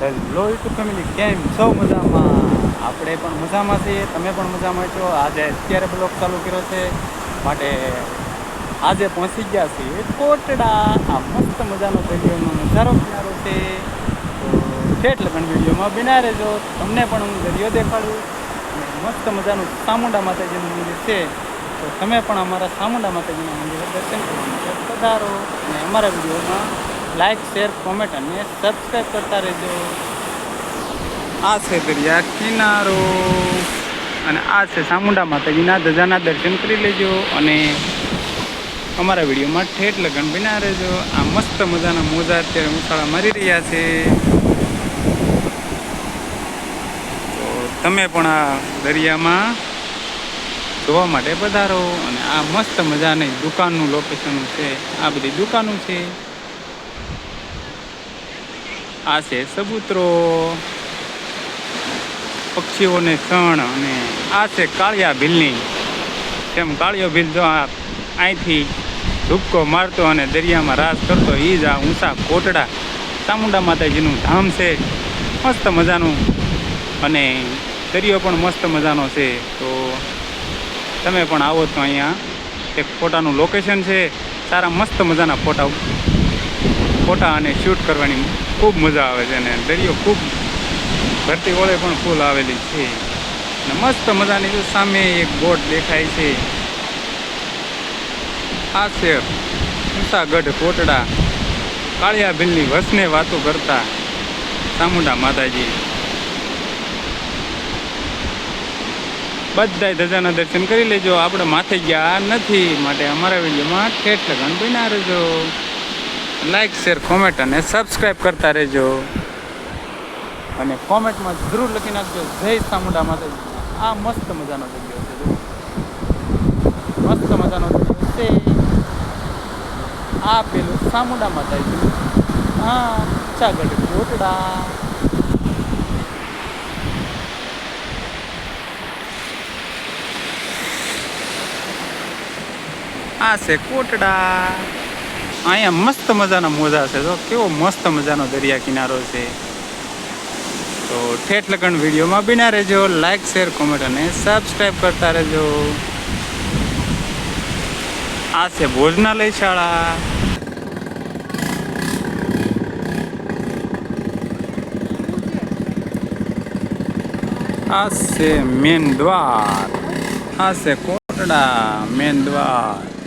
Hello YouTube family કેમ છો મજામાં? આપણે પણ મજામાં છીએ, તમે પણ મજામાં છો? આજે અત્યારે બ્લોગ ચાલુ કર્યો છે, માટે આજે પહોંચી ગયા છીએ કોટડા. આ મસ્ત મજાનો વિડીયોનો નજારો કિનારો છે. તો એટલે પણ વિડીયોમાં બિના રહેજો. તમને પણ હું દરિયો દેખાડું. મસ્ત મજાનું ચામુંડા માતાજીનું મંદિર છે. તો તમે પણ અમારા ચામુંડા માતાજીના મંદિરે દર્શન કરવા પધારો. અને અમારા વિડીયોમાં લાઈક, શેર, કોમેન્ટ અને સબસ્ક્રાઈબ કરતા રહેજો. આ છે દરિયા કિનારો. અને આ છે ચામુંડા માતાજીના ધજાના દર્શન કરી લેજો અને અમારા વિડીયોમાં ઠેઠ લગન બિના રહેજો. આ મસ્ત મજાના મોજા અત્યારે ઉછાળા મારી રહ્યા છે. તો તમે પણ આ દરિયામાં જોવા માટે પધારો અને આ મસ્ત મજાની દુકાનનું લોકેશન છે. આ બધી દુકાનો છે. આ છે સબૂતરો. પક્ષીઓને સણ અને આ છે કાળિયા ભીલની. તેમ કાળિયો ભીલ જો આ અહીંથી ધૂપકો મારતો અને દરિયામાં રાસ કરતો એ જ આ ઊંચા કોટડા ચામુંડા માતાજીનું ધામ છે. મસ્ત મજાનું. અને દરિયો પણ મસ્ત મજાનો છે. તો તમે પણ આવો તો અહીંયા. એક ફોટાનું લોકેશન છે. સારા મસ્ત મજાના ફોટા ફોટા અને શૂટ કરવાની ખૂબ મજા આવે છે અને દરિયો ખૂબ ભરતી ઓળે પણ ફૂલ આવેલી છે. અને મસ્ત મજાની જો સામે એક બોટ દેખાય છે. આ છે ઊંચાગઢ કોટડા. કાળિયા ભીલની વસને વાતો કરતા ચામુંડા માતાજી. બધાય ધજાના દર્શન કરી લેજો. આપણે માથે ગયા નથી. માટે અમારા વિડીયોમાં ઠેઠ લગન બન્યા રહેજો. લાઈક શેર કોમેન્ટ અને સબસ્ક્રાઈબ કરતા રહેજો. અને કોમેન્ટમાં જરૂર લખી નાખજો. જય ચામુંડા માતાજી. આ મસ્ત મજાનો જગ્યો છે મસ્ત મજાનો છે. આ પેલું ચામુંડા માતાજી. હા ચાગઢ કોટડા આ છે કોટડા. અહીંયા મસ્ત મજાના મોજા છે. તો કેવો મસ્ત મજાનો દરિયા કિનારો છે. તો ઠેઠ લગન વિડીયોમાં બિના રહેજો. લાઈક શેર કોમેન્ટ અને સબસ્ક્રાઈબ કરતા રહેજો. આ છે ભોજનાલય શાળા. આ છે મેન દ્વાર. આ છે કોટડા મેન દ્વાર.